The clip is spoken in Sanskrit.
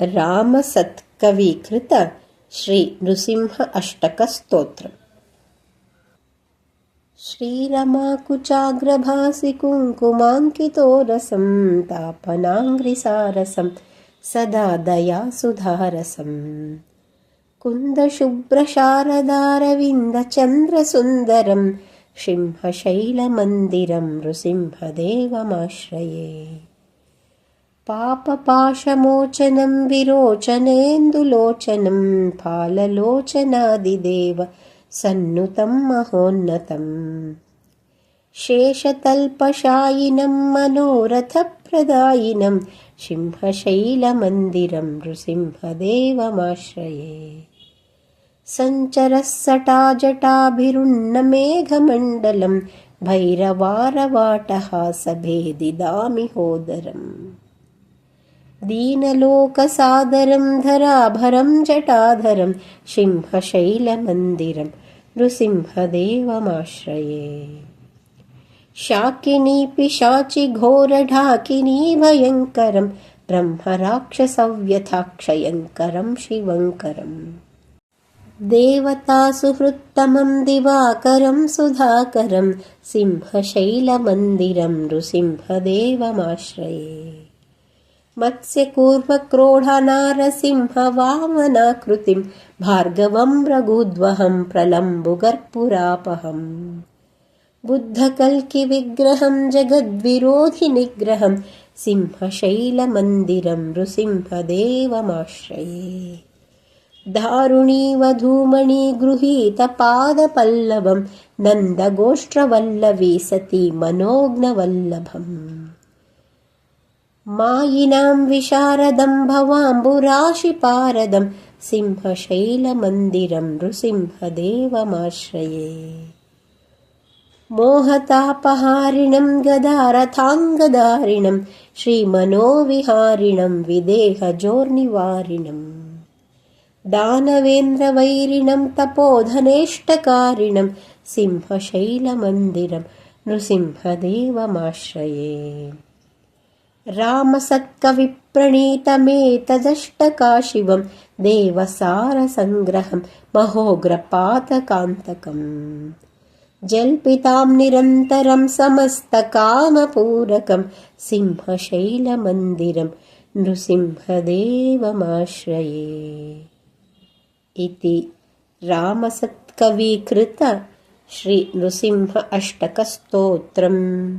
रामसत्कवीकृत श्रीनृसिंह अष्टकस्तोत्रम्। श्रीरमाकुचाग्रभासि कुङ्कुमाङ्कितो रसं तापनाङ्घ्रिसारसं सदा दयासुधारसम् कुन्दशुभ्रशारदारविन्दचन्द्रसुन्दरं सिंहशैलमन्दिरं नृसिंहदेवमाश्रये पापपाशमोचनं विरोचनेन्दुलोचनं फाललोचनादिदेव सन्नुतं महोन्नतम् शेषतल्पशायिनं मनोरथप्रदायिनं सिंहशैलमन्दिरं नृसिंहदेवमाश्रये। सञ्चरस्सटाजटाभिरुन्नमेघमण्डलं भैरवारवाटहासभेदिदामिहोदरम् दीनलोकसादरं धराभरं जटाधरं सिंहशैलमन्दिरं नृसिंहदेवमाश्रये। शाकिनी पिशाचि घोरढाकिनी भयङ्करं ब्रह्मराक्षसव्यथाक्षयङ्करं शिवङ्करम् देवतासुहृत्तमं दिवाकरं सुधाकरं सिंहशैलमन्दिरं नृसिंहदेवमाश्रये मत्स्यकूर्मक्रोढनारसिंहवामनाकृतिं भार्गवं रघुद्वहं प्रलम्बुगर्पुरापहम्। बुद्धकल्किविग्रहं जगद्विरोधिनिग्रहं सिंहशैलमन्दिरं नृसिंहदेवमाश्रये। दारुणीवधूमणि गृहीतपादपल्लवं नन्दगोष्ट्रवल्लवी सती मनोज्ञवल्लभम् मायिनां विशारदं भवाम्बुराशिपारदं सिंहशैलमन्दिरं नृसिंहदेवमाश्रये। मोहतापहारिणं गदारथाङ्गदारिणं श्रीमनोविहारिणं विदेहजोर्निवारिणम् दानवेन्द्रवैरिणं तपोधनेष्टकारिणं सिंहशैलमन्दिरं नृसिंहदेवमाश्रये रामसत्कविप्रणीतमेतदष्टकाशिवं देवसारसङ्ग्रहं महोग्रपातकान्तकम् जल्पितां निरन्तरं समस्तकामपूरकं सिंहशैलमन्दिरं नृसिंहदेवमाश्रये। इति रामसत्कवीकृत श्रीनृसिंह अष्टकस्तोत्रम्